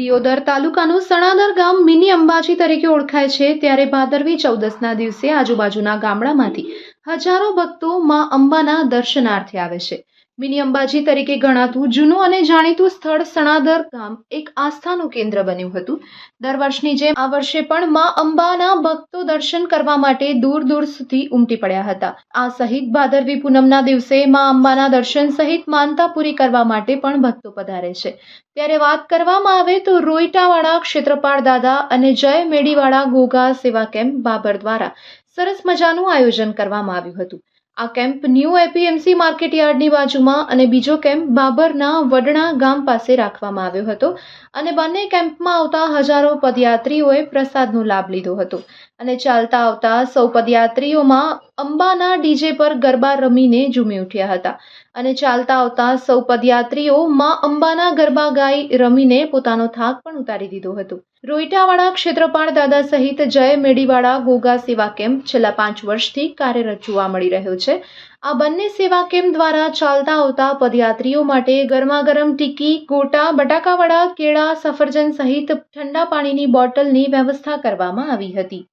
દિયોદર તાલુકાનું સણાદર ગામ મિની અંબાજી તરીકે ઓળખાય છે. ત્યારે ભાદરવી ચૌદસના દિવસે આજુબાજુના ગામડામાંથી હજારો ભક્તો માં અંબાના દર્શનાર્થે આવે છે. મિની અંબાજી તરીકે ગણાતું જૂનું અને જાણીતું સ્થળ સણાદર ગામ એક આસ્થાનું કેન્દ્ર બન્યું હતું. દર વર્ષની જેમ આ વર્ષે પણ મા અંબાના ભક્તો દર્શન કરવા માટે દૂર દૂર સુધી ઉમટી પડ્યા હતા. આ સહિત ભાદરવી પૂનમના દિવસે મા અંબાના દર્શન સહિત માનતા પૂરી કરવા માટે પણ ભક્તો પધારે છે. ત્યારે વાત કરવામાં આવે તો રોઈટાવાળા ક્ષેત્રપાળ દાદા અને જય મેડીવાળા ગોગા સેવા કેમ્પ બાબર દ્વારા સરસ મજાનું આયોજન કરવામાં આવ્યું હતું. આ કેમ્પ ન્યૂ એપીએમસી માર્કેટ યાર્ડની બાજુમાં અને બીજો કેમ્પ બાબરના વડણા ગામ પાસે રાખવામાં આવ્યો હતો અને બંને કેમ્પમાં આવતા હજારો પદયાત્રીઓએ પ્રસાદનો લાભ લીધો હતો. અને ચાલતા આવતા સૌ પદયાત્રીઓમાં અંબાના ડીજે પર ગરબા રમીને ઝૂમી ઉઠ્યા હતા. અને ચાલતા આવતા સૌ પદયાત્રીઓ માં અંબાના ગરબા ગાઈ રમીને પોતાનો થાક પણ ઉતારી દીધો હતો. રોઈટાવાળા ક્ષેત્રપાળ દાદા સહિત જય મેડીવાળા ગોગા સેવા કેમ્પ છેલ્લા પાંચ વર્ષથી કાર્યરત જોવા મળી રહ્યો છે. આ બંને સેવા કેમ્પ દ્વારા ચાલતા આવતા પદયાત્રીઓ માટે ગરમાગરમ ટીકી, ગોટા, બટાકાવડા, કેળા, સફરજન સહિત ઠંડા પાણીની બોટલની વ્યવસ્થા કરવામાં આવી હતી.